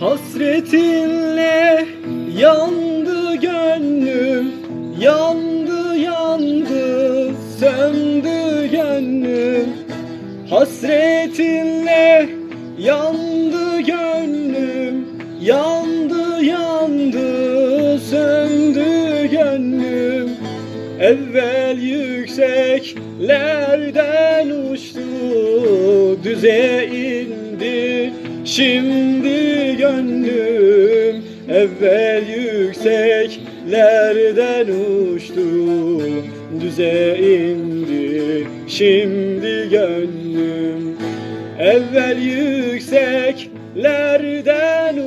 Hasretinle yandı gönlüm Yandı yandı söndü gönlüm. Hasretinle yandı gönlüm Yandı yandı söndü gönlüm. Evvel yükseklerden uçtu Düze indi şimdi gönlüm Evvel yükseklerden uçtu. Düze indi şimdi gönlüm Evvel yükseklerden